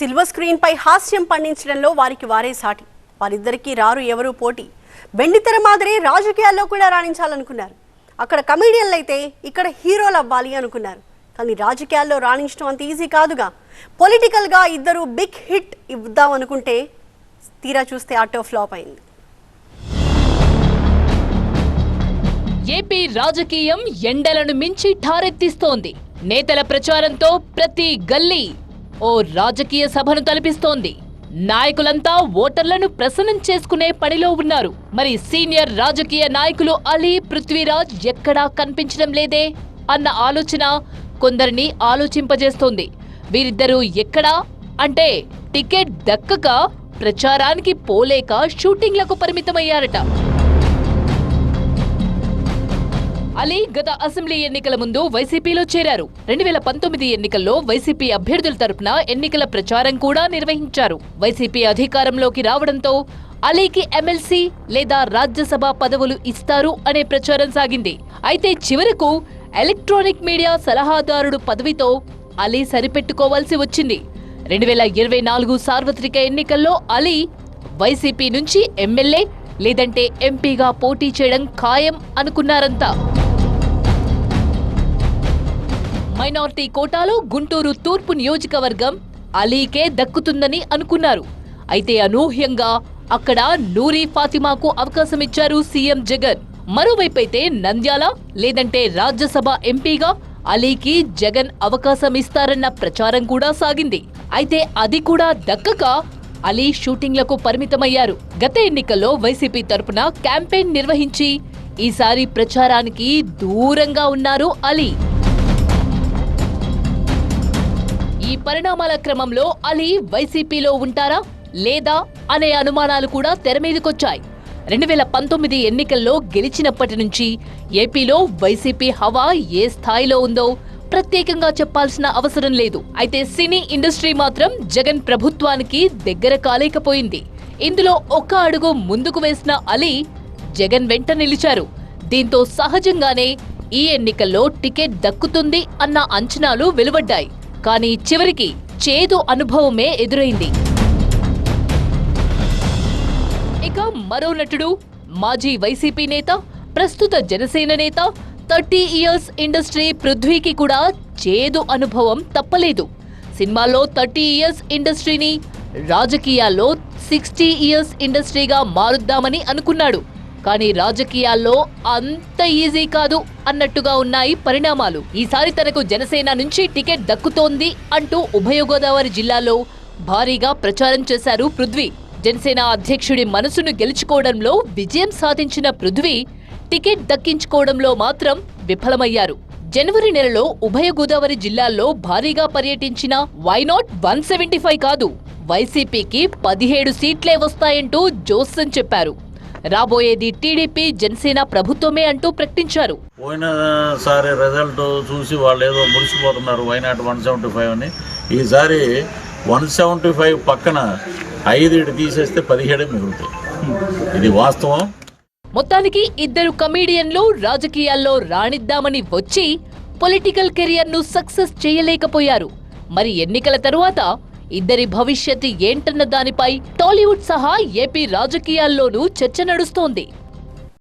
Silver screen పై హాస్యం పండించడంలో వారికి వారే సాటి. వారిద్దరికీ రారు ఎవరు పోటీ. వెండితెర మాదిరి రాజకీయాల్లో కూడా రాణించాలనుకున్నారు. అక్కడ కమీడియన్లు అయితే ఇక్కడ హీరోలు అవ్వాలి అనుకున్నారు. కానీ రాజకీయాల్లో రాణించడం అంత ఈజీ కాదుగా. పొలిటికల్గా ఇద్దరు బిగ్ హిట్ ఇద్దాం అనుకుంటే తీరా చూస్తే ఆటో ఫ్లాప్ అయింది. ఏపీ రాజకీయం ఎండలను మించి ఠారెత్తిస్తోంది. నేతల ప్రచారంతో ప్రతి గల్లీ ఓ రాజకీయ సభను తలపిస్తోంది. నాయకులంతా ఓటర్లను ప్రసన్నం చేసుకునే పనిలో ఉన్నారు. మరి సీనియర్ రాజకీయ నాయకులు అలీ పృథ్వీరాజ్ ఎక్కడా కనిపించడం లేదే అన్న ఆలోచన కొందరిని ఆలోచింపజేస్తోంది. వీరిద్దరూ ఎక్కడా? అంటే టికెట్ దక్కక ప్రచారానికి పోలేక షూటింగ్లకు పరిమితమయ్యారట. అలీ గత అసెంబ్లీ ఎన్నికల ముందు వైసీపీలో చేరారు. రెండు వేల పంతొమ్మిది ఎన్నికల్లో వైసీపీ అభ్యర్థుల తరపున ఎన్నికల ప్రచారం కూడా నిర్వహించారు. వైసీపీ అధికారంలోకి రావడంతో అలీకి ఎమ్మెల్సీ లేదా రాజ్యసభ పదవులు ఇస్తారు అనే ప్రచారం సాగింది. అయితే చివరకు ఎలక్ట్రానిక్ మీడియా సలహాదారుడు పదవితో అలీ సరిపెట్టుకోవాల్సి వచ్చింది. రెండు వేల ఇరవై నాలుగు సార్వత్రిక ఎన్నికల్లో అలీ వైసీపీ నుంచి ఎమ్మెల్యే లేదంటే ఎంపీగా పోటీ చేయడం ఖాయం అనుకున్నారంతా. మైనార్టీ కోటాలో గుంటూరు తూర్పు నియోజకవర్గం అలీకే దక్కుతుందని అనుకున్నారు. అయితే అనూహ్యంగా అక్కడ నూరి ఫాతిమాకు అవకాశం ఇచ్చారు సీఎం జగన్. మరోవైపైతే నంద్యాల లేదంటే రాజ్యసభ ఎంపీగా అలీకి జగన్ అవకాశం ఇస్తారన్న ప్రచారం కూడా సాగింది. అయితే అది కూడా దక్కక అలీ షూటింగ్లకు పరిమితమయ్యారు. గత ఎన్నికల్లో వైసీపీ తరపున క్యాంపెయిన్ నిర్వహించి ఈసారి ప్రచారానికి దూరంగా ఉన్నారు అలీ. ఈ పరిణామాల క్రమంలో అలీ వైసీపీలో ఉంటారా లేదా అనే అనుమానాలు కూడా తెర మీదకొచ్చాయి. రెండు వేల పంతొమ్మిది ఎన్నికల్లో గెలిచినప్పటి నుంచి ఏపీలో వైసీపీ హవా ఏ స్థాయిలో ఉందో ప్రత్యేకంగా చెప్పాల్సిన అవసరం లేదు. అయితే సినీ ఇండస్ట్రీ మాత్రం జగన్ ప్రభుత్వానికి దగ్గర కాలేకపోయింది. ఇందులో ఒక్క అడుగు ముందుకు వేసిన అలీ జగన్ వెంట నిలిచారు. దీంతో సహజంగానే ఈ ఎన్నికల్లో టికెట్ దక్కుతుంది అన్న అంచనాలు వెలువడ్డాయి. కానీ చివరికి చేదు అనుభవమే ఎదురైంది. ఇక మరో నటుడు మాజీ వైసీపీ నేత ప్రస్తుత జనసేన నేత థర్టీ ఇయర్స్ ఇండస్ట్రీ పృథ్వీకి కూడా చేదు అనుభవం తప్పలేదు. సినిమాలో థర్టీ ఇయర్స్ ఇండస్ట్రీని రాజకీయాల్లో సిక్స్టీ ఇయర్స్ ఇండస్ట్రీగా మారుద్దామని అనుకున్నాడు. కానీ రాజకీయాల్లో అంత ఈజీ కాదు అన్నట్టుగా ఉన్నాయి పరిణామాలు. ఈసారి తనకు జనసేన నుంచి టికెట్ దక్కుతోంది అంటూ ఉభయ గోదావరి జిల్లాలో భారీగా ప్రచారం చేశారు పృథ్వీ. జనసేన అధ్యక్షుడి మనసును గెలుచుకోవడంలో విజయం సాధించిన పృథ్వీ టికెట్ దక్కించుకోవడంలో మాత్రం విఫలమయ్యారు. జనవరి నెలలో ఉభయ గోదావరి జిల్లాల్లో భారీగా పర్యటించిన వైనాట్ వన్ సెవెంటీ ఫైవ్ కాదు వైసీపీకి పదిహేడు సీట్లే వస్తాయంటూ జోసన్ చెప్పారు. రాబోయేది టీడీపీ జనసేన ప్రభుత్వమే అంటూ ప్రకటించారు. పోయినసారి రిజల్ట్ చూసి వాళ్ళు ఏదో మురిసిపోతున్నారు why not one seventy five అని. ఈసారి వన్ సెవెంటీ ఫైవ్ పక్కన ఐదు తీసేస్తే పదిహేడే మిగులుతాయి. ఇది వాస్తవం. మొత్తానికి ఇద్దరు కమీడియన్లు రాజకీయాల్లో రాణిద్దామని వచ్చి పొలిటికల్ కెరియర్ను సక్సెస్ చేయలేకపోయారు. మరి ఎన్నికల తరువాత ఇద్దరి భవిష్యత్తు ఏంటన్న దానిపై టాలీవుడ్ సహా ఏపీ రాజకీయాల్లోనూ చర్చ నడుస్తోంది.